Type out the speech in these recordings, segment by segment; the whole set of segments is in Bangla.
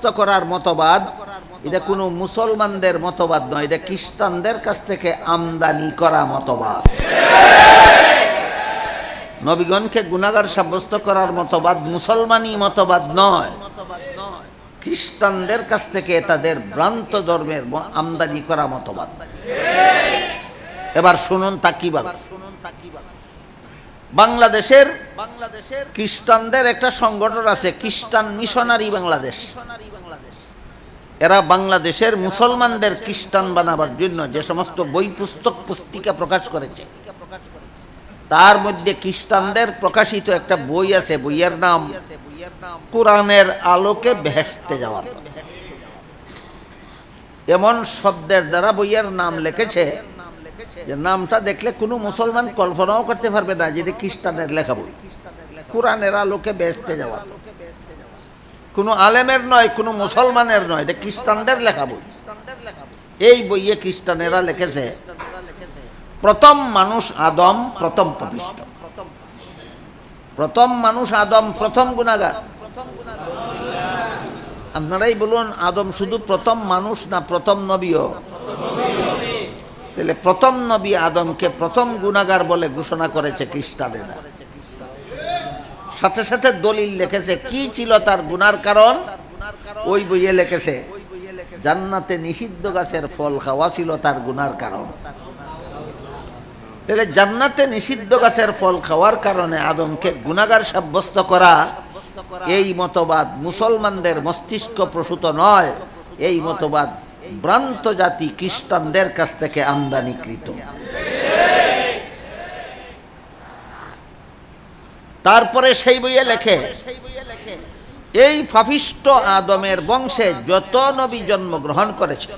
সাব্যস্ত করার মতবাদ, এটা কোনো মুসলমানদের মতবাদ নয়, এটা খ্রিস্টানদের কাছ থেকে আমদানি করা মতবাদ। নবীগণকে গুণাগার সাব্যস্ত করার মতবাদ মুসলমানি মতবাদ নয়। খ্রিস্টানদের কাছ থেকে তাদের ভ্রান্ত ধর্মের আমদানি করা মতবাদ। এবার শুনুন তা কীভাবে? বাংলাদেশের বাংলাদেশের খ্রিস্টানদের একটা সংগঠন আছে খ্রিস্টান মিশনারি বাংলাদেশ। এরা বাংলাদেশের মুসলমানদের খ্রিস্টান বানাবার জন্য যে সমস্ত বই পুস্তক পুস্তিকা প্রকাশ করেছে তার মধ্যে খ্রিস্টানদের প্রকাশিত একটা বই আছে বইয়ের নাম কোরআনের আলোকে ভেসতে যাওয়ার। এমন শব্দের দ্বারা বইয়ের নাম লিখেছে যে নামটা দেখলে কোনো মুসলমান কল্পনাও করতে পারবে না যে খ্রিস্টানের লেখা বই। কোরআনের আলোকে বেসতে যাওয়া। কোনো আলেমের নয়, কোনো মুসলমানের নয়, এটা খ্রিস্টানদের লেখা বই। এই বইয়ে খ্রিস্টানেরা লিখেছে, প্রথম মানুষ আদম, প্রথম পাপিষ্ট প্রথম মানুষ আদম, প্রথম গুণাগার। আপনারাই বলুন, আদম শুধু প্রথম মানুষ না প্রথম নবীও? তাহলে প্রথম নবী আদমকে প্রথম গুণাগার বলে ঘোষণা করেছে খ্রিস্টানেরা। সাথে সাথে দলিল লিখেছে, কি ছিল তার গুনার কারণ? ওই বইয়ে লিখেছে, জান্নাতে নিষিদ্ধ গাছের ফল খাওয়া ছিল তার গুনার কারণ। তাহলে জান্নাতে নিষিদ্ধ গাছের ফল খাওয়ার কারণে আদমকে গুণাগার সাব্যস্ত করা এই মতবাদ মুসলমানদের মস্তিষ্ক প্রসূত নয়, এই মতবাদ ভ্রান্ত জাতি খ্রিস্টানদের কাছ থেকে আমদানিকৃত। তারপরে সেই বইয়ে লেখে, এই ফাফিষ্ট আদমের বংশে যত নবী জন্মগ্রহণ করেছে,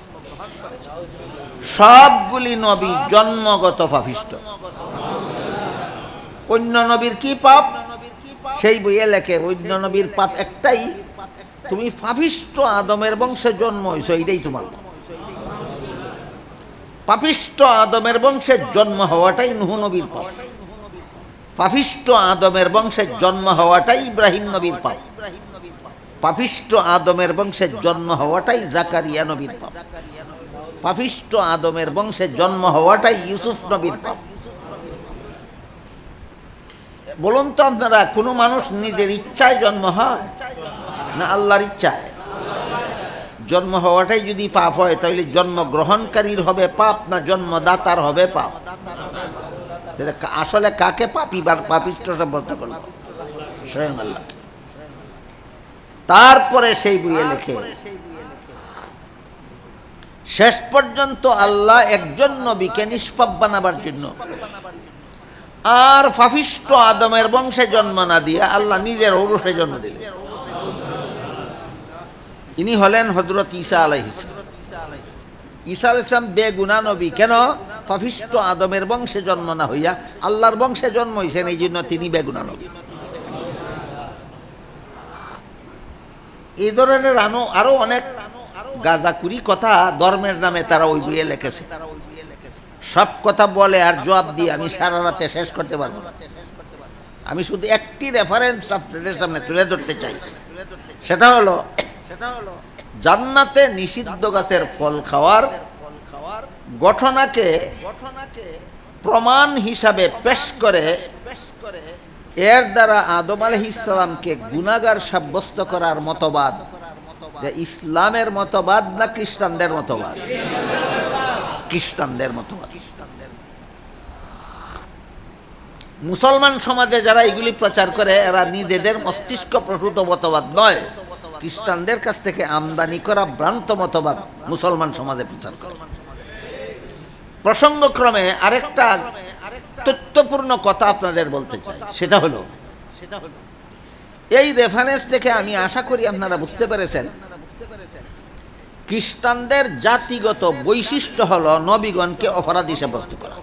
সবগুলি নবী জন্মগত পাপিষ্ট অন্য নবীর কি পাপ? সেই বইয়ে লেখে, অন্য নবীর পাপ একটাই তুমি পাপিষ্ট আদমের বংশে জন্ম হয়েছো, এইটাই তোমার। পাপিষ্ট আদমের বংশে জন্ম হওয়াটাই নুহ নবীর পাপ। পাপিষ্ট আদমের বংশে জন্ম হওয়াটাই ইব্রাহিম নবীর পাপ। পাপিষ্ট আদমের বংশে জন্ম হওয়াটাই জাকারিয়া নবীর পাপ। পাপিষ্ট আদমের বংশে জন্ম হওয়াটাই ইউসুফ নবীর পাপ। বলুন তো আপনারা, কোনো মানুষ নিজের ইচ্ছায় জন্ম হয়? না আল্লাহর ইচ্ছায় জন্ম হওয়াটাই যদি পাপ হয়, তাহলে জন্মগ্রহণকারীর হবে পাপ না জন্মদাতার হবে পাপ? তাহলে আসলে কাকে পাপি বা পাপিষ্ট সাব্যস্ত করল স্বয়ং আল্লাহ। তারপরে সেই বইয়ে লেখে, শেষ পর্যন্ত আল্লাহ একজন নবীকে নিষ্পাপ বানাবার জন্য আর ফাফিষ্ট আদমের বংশে জন্ম না দিয়ে আল্লাহ নিজের ঔরসে জন্ম দিলেন। ইনি হলেন হজরত ঈসা আলাই ঈসা আল ইসলাম বেগুনা নবী। কেন? পাপিষ্ট আদমের বংশে জন্ম না হইয়া আল্লাহর বংশে জন্ম হয়েছেন এই জন্য তিনি বেগুনা নবী। এই ধরনের আনো, আরও অনেক গাজাকুরি কথা ধর্মের নামে তারা ওই বইয়ে লিখেছে। সব কথা বলে আর জবাব দিয়ে আমি সারা রাতে শেষ করতে পারব না। আমি শুধু একটি রেফারেন্স আপনাদের সামনে তুলে ধরতে চাই। সেটা হলো জান্নাতে নিষিদ্ধ গাছের ফল খাওয়ার ঘটনাকে প্রমাণ হিসাবে পেশ করে এর দ্বারা আদম আলহ ইসলামকে গুণাগার সাব্যস্ত করার মতবাদ। ইসলামের মতবাদ না খ্রিস্টানদের মতবাদ? খ্রিস্টানদের মতবাদ। মুসলমান সমাজে যারা এগুলি প্রচার করে এরা নিজেদের মস্তিষ্ক প্রসূত মতবাদ নয়। খ্রিস্টানদের কাছ থেকে আমদানি করা ভ্রান্ত মতবাদ মুসলমান সমাজে প্রচার করে। প্রসঙ্গক্রমে আরেকটা তথ্যপূর্ণ কথা আপনাদের বলতে চাই, সেটা হলো সেটা হলো এই রেফারেন্স থেকে আমি আশা করি আপনারা বুঝতে পেরেছেন, খ্রিস্টানদের জাতিগত বৈশিষ্ট্য হল নবীগণকে অপরাধী সাব্যস্ত করা।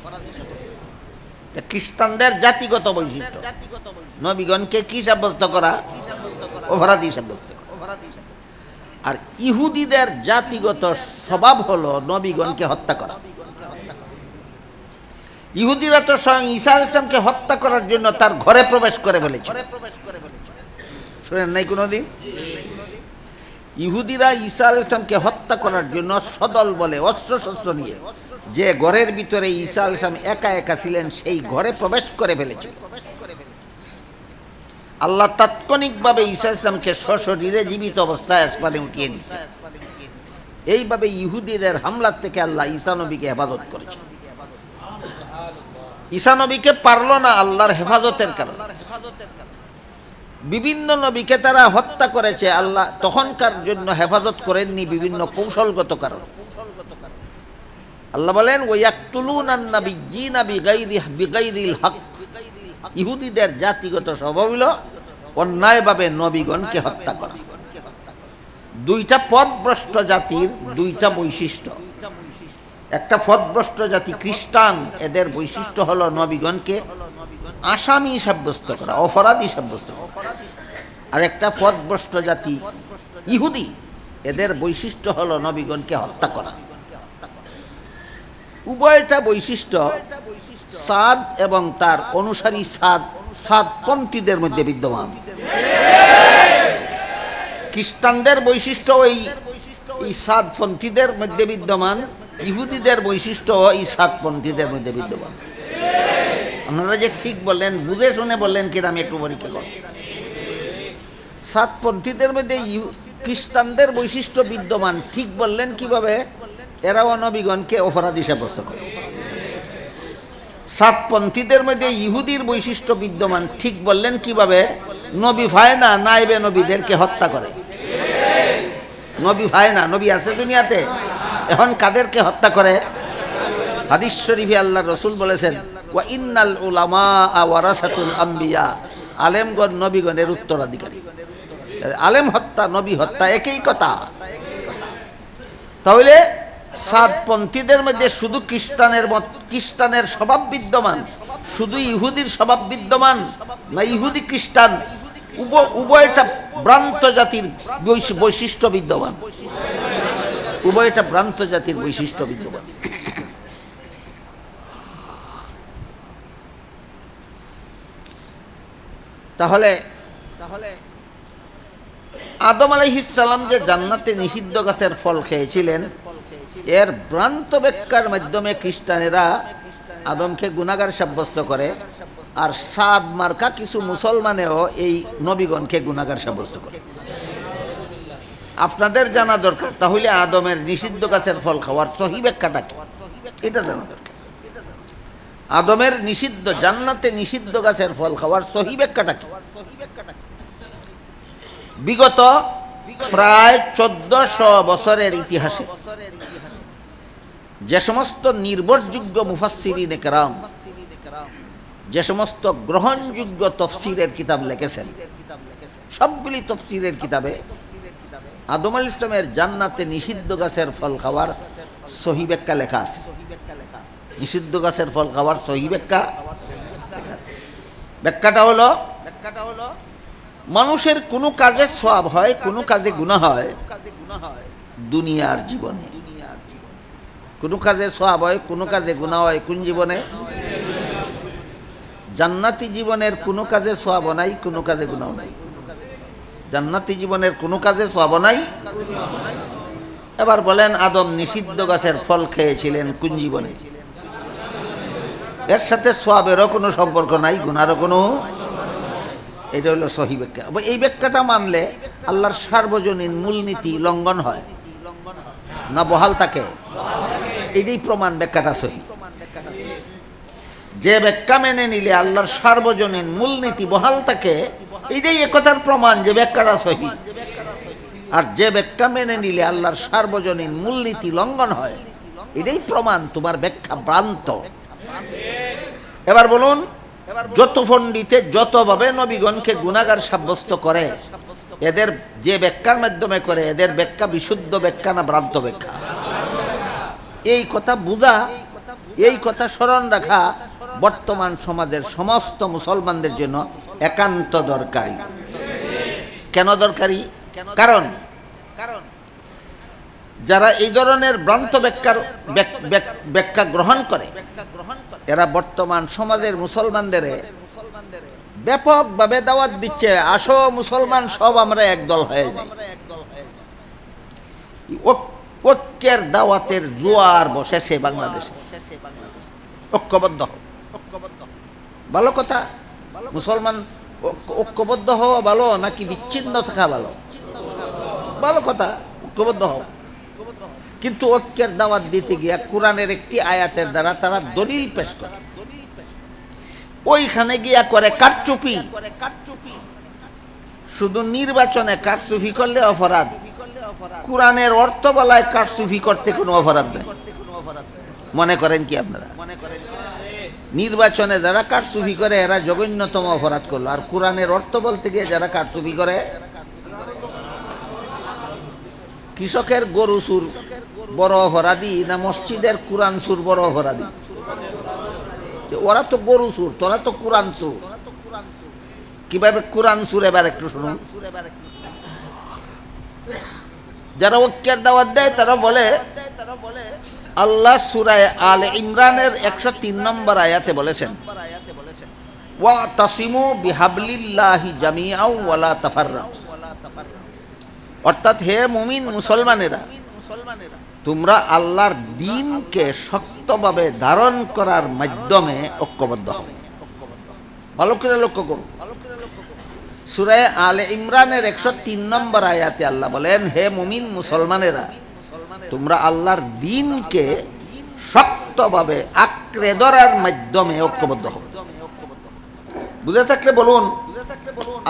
খ্রিস্টানদের জাতিগত বৈশিষ্ট্য, নবীগণকে কি সাব্যস্ত করা? অপরাধী সাব্যস্ত। আর ইহুদিদের জাতিগত স্বভাব হলো নবীগণকে হত্যা করা। ইহুদিরা তো স্বয়ং ঈসা ইসলামকে হত্যা করার জন্য তার ঘরে প্রবেশ করে ফেলেছে শুনেন নাই কোনোদিন? ইহুদিরা ঈসা ইসলামকে হত্যা করার জন্য সদল বলে অস্ত্র শস্ত্র নিয়ে। যে ঘরের ভিতরে ঈসা ইসলাম একা একা ছিলেন, সেই ঘরে প্রবেশ করে ফেলেছিল। আল্লাহ তাৎক্ষণিকভাবে ঈসা ইসলামকে সশরীরে জীবিত অবস্থায় আসমানে উঠিয়ে দিচ্ছে এইভাবে ইহুদিদের হামলার থেকে আল্লাহ ঈসা নবীকে হেফাজত করেছে ঈসা নবীকে পারল না আল্লাহর হেফাজতের কারণে। বিভিন্ন নবীকে তারা হত্যা করেছে, আল্লাহ তখনকার জন্য হেফাজত করেননি বিভিন্ন কৌশলগত কারণ। আল্লাহ বলেন আন্নাবি জিনা বিগাইরি বিগাইরিল হক। ইহুদিদের জাতিগত স্বভাব হইল অন্যায়ভাবে নবীগণকে হত্যা করা। দুইটা পথভ্রষ্ট জাতির দুইটা বৈশিষ্ট্য। একটা পথভ্রষ্ট জাতি খ্রিস্টান, এদের বৈশিষ্ট্য হলো নবীগণকে আসামি সাব্যস্ত করা, অপরাধী সাব্যস্ত করা। আর একটা পথভ্রষ্ট জাতি ইহুদি, এদের বৈশিষ্ট্য হলো নবীগণকে হত্যা করা। উভয়টা বৈশিষ্ট্য সাদ এবং তার অনুসারী সাদ সাদপন্থীদের মধ্যে বিদ্যমান। খ্রিস্টানদের বৈশিষ্ট্য ওই এই সাদপন্থীদের মধ্যে বিদ্যমান, ইহুদিদের বৈশিষ্ট্য এই সাদপন্থীদের মধ্যে বিদ্যমান। আপনারা যে ঠিক বললেন, বুঝে শুনে বললেন কিনা আমি একটু পরীক্ষা করব। সাতপন্থীদের মধ্যে খ্রিস্টানদের বৈশিষ্ট্য বিদ্যমান, ঠিক বললেন কীভাবে? এরাও নবীগণকে অপরাধী সাব্যস্ত করে। সাতপন্থীদের মধ্যে ইহুদির বৈশিষ্ট্য বিদ্যমান। ঠিক বললেন কীভাবে? নবী ভাই না নাইবে নবীদেরকে হত্যা করে। নবী ভাই না নবী আছে দুনিয়াতে। এখন কাদেরকে হত্যা করে? হাদিস শরীফে আল্লাহ রসুল বলেছেন ইন্নাল উলামা ওয়ারাসাতুল আম্বিয়া। আলেমগণ, নবীগণের উত্তরাধিকারী। আলেম হত্যা, নবী হত্যা, একই কথা। তাহলে সাতপন্থীদের মধ্যে শুধু খ্রিস্টানের মত, খ্রিস্টানের স্বভাব বিদ্যমান, শুধু ইহুদির স্বভাব বিদ্যমান না, ইহুদি খ্রিস্টান উভয়টা ভ্রান্ত জাতির বৈশিষ্ট্য বিদ্যমান। উভয়টা ভ্রান্ত জাতির বৈশিষ্ট্য বিদ্যমান। তাহলে তাহলে আদম আলাইহিসাল্লাম যে জান্নাতে নিষিদ্ধ গাছের ফল খেয়েছিলেন এর ভ্রান্ত ব্যাখ্যার মাধ্যমে খ্রিস্টানেরা আদমকে গুণাগার সাব্যস্ত করে, আর সাদ মার্কা কিছু মুসলমানেও এই নবীগণকে গুণাগার সাব্যস্ত করে। আপনাদের জানা দরকার, তাহলে আদমের নিষিদ্ধ গাছের ফল খাওয়ার সহি ব্যাখ্যাটা কি? এটা জানা দরকার। আদমের নিষিদ্ধ, জান্নাতে নিষিদ্ধ গাছের ফল খাওয়ার সহি ব্যাখ্যাটা কি? বিগত প্রায় চোদ্দশো বছরের ইতিহাসে যে সমস্ত নির্ভরযোগ্য মুফাসিরিন কেরাম, যে সমস্ত গ্রহণযোগ্য তফসিরের কিতাব লিখেছেন, সবগুলি তফসিরের কিতাবে আদম আল ইসলামের জান্নাতে নিষিদ্ধ গাছের ফল খাওয়ার সহি ব্যাখ্যা লেখা আছে। নিষিদ্ধ গাছের ফল খাওয়ার সহি ব্যাখ্যা ব্যাখ্যাটা হলো ব্যাখ্যাটা হলো, মানুষের কোনো কাজে সব হয়, কোনো কাজে গুণা হয় দুনিয়ার জীবনে। কোনো কাজে সব হয়, কোনো কাজে গুণা হয়, কোন জীবনে? জান্নাতি জীবনের কোনো কাজে সব নাই, কোনো কাজে গুণাও নাই। জান্নাতি জীবনের কোনো কাজে সব নাই। এবার বলেন, আদম নিষিদ্ধ গাছের ফল খেয়েছিলেন কোন জীবনে? এর সাথে সোয়াবেরও কোনো সম্পর্ক নাই গুনারও কোনো? এটা হলো সহি ব্যাখ্যা। এই ব্যাখ্যাটা মানলে আল্লাহর সার্বজনীন মূলনীতি লঙ্ঘন হয়। না বহাল থাকে। এটাই প্রমাণ ব্যাখ্যাটা সহি। যে ব্যাখ্যা মেনে নিলে আল্লাহর সার্বজনীন মূলনীতি বহাল থাকে, এটাই একথার প্রমাণ যে ব্যাখ্যাটা সহি। আর যে ব্যাখ্যা মেনে নিলে আল্লাহর সার্বজনীন মূলনীতি লঙ্ঘন হয়, এটাই প্রমাণ তোমার ব্যাখ্যা ভ্রান্ত। এবার বলুন, যত পণ্ডিতে যতভাবে নবীগণকে গুণাগার সাব্যস্ত করে, এদের যে ব্যাখ্যার মাধ্যমে করে, এদের ব্যাখ্যা বিশুদ্ধ ব্যাখ্যা না ভ্রান্ত ব্যাখ্যা? এই কথা বোঝা, এই কথা স্মরণ রাখা বর্তমান সমাজের সমস্ত মুসলমানদের জন্য একান্ত দরকারি। কেন দরকারি? কারণ কারণ যারা এই ধরনের ভ্রান্ত ব্যাখ্যার ব্যাখ্যা গ্রহণ করে, এরা বর্তমান সমাজের মুসলমানদের ব্যাপকভাবে দাওয়াত দিচ্ছে, আসো মুসলমান সব আমরা একদল হয়ে যাই। ঐক্যের দাওয়াতের জোয়ার বসেছে বাংলাদেশে। ঐক্যবদ্ধ হও। ভালো কথা? মুসলমান ঐক্যবদ্ধ হওয়া ভালো নাকি বিচ্ছিন্ন থাকা ভালো? ভালো। কথা ঐক্যবদ্ধ হও। কিন্তু ঐক্যের দাওয়াত দিতে গিয়া কোরআনের একটি আয়াতের দ্বারা তারা দলিল পেশ করে। ওইখানে গিয়া করে কারচুপি। শুধু নির্বাচনে কারচুপি করলে অপরাধ। কোরআনের অর্থ বলায় কারচুপি করতে কোনো অপরাধ নেই। মনে করেন কি আপনারা? নির্বাচনে যারা কারচুপি করে এরা জঘন্যতম অপরাধ করল। আর কোরআনের অর্থ বলতে গিয়ে যারা কারচুপি করে কৃষকের গরু সুর বড় অপরাধী না মসজিদের কোরআন সুর বড় অপরাধী? ওরা তো গরু সুর তোরা তো কোরআন সুর কীভাবে কোরআন সুর এবার একটু শুনুন। যারা ঐক্যের দাওয়াত দেয়, তারা বলে, আল্লাহ সুরায় আল ইমরানের একশো তিন নম্বর আয়াতে বলেছেন অর্থাৎ হে মুমিন মুসলমানেরা, তোমরা আল্লাহর দিনকে শক্তভাবে ধারণ করার মাধ্যমে ঐক্যবদ্ধ হবে ভালো করে লক্ষ্য করুন সুরায় আলে ইমরানের একশো তিন নম্বর আয়াতে আল্লাহ বলেন, হে মুমিন মুসলমানেরা, তোমরা আল্লাহর দিনকে শক্তভাবে আঁকড়ে ধরার মাধ্যমে ঐক্যবদ্ধ হবে বুঝে থাকলে বলুন,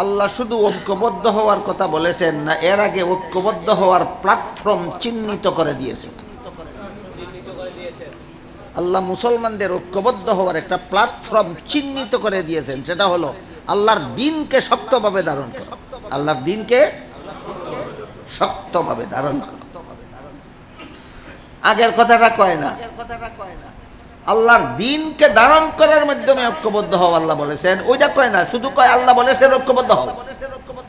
আল্লাহ শুধু ঐক্যবদ্ধ হওয়ার কথা বলেছেন না, এর আগে ঐক্যবদ্ধ হওয়ার প্ল্যাটফর্ম চিহ্নিত করে দিয়েছেন। আল্লাহ মুসলমানদের ঐক্যবদ্ধ হওয়ার একটা প্ল্যাটফর্ম চিহ্নিত করে দিয়েছেন, সেটা হলো আল্লাহর দিনকে শক্তভাবে ধারণ করো। আল্লাহর দিনকে শক্তভাবে ধারণ করো। আগের কথাটা কয় না? আল্লাহর দিনকে ধারণ করার মাধ্যমে ঐক্যবদ্ধ হও আল্লাহ বলেছেন। ওইটা কয় না? শুধু কয় আল্লাহ বলেছেন ঐক্যবদ্ধ হও।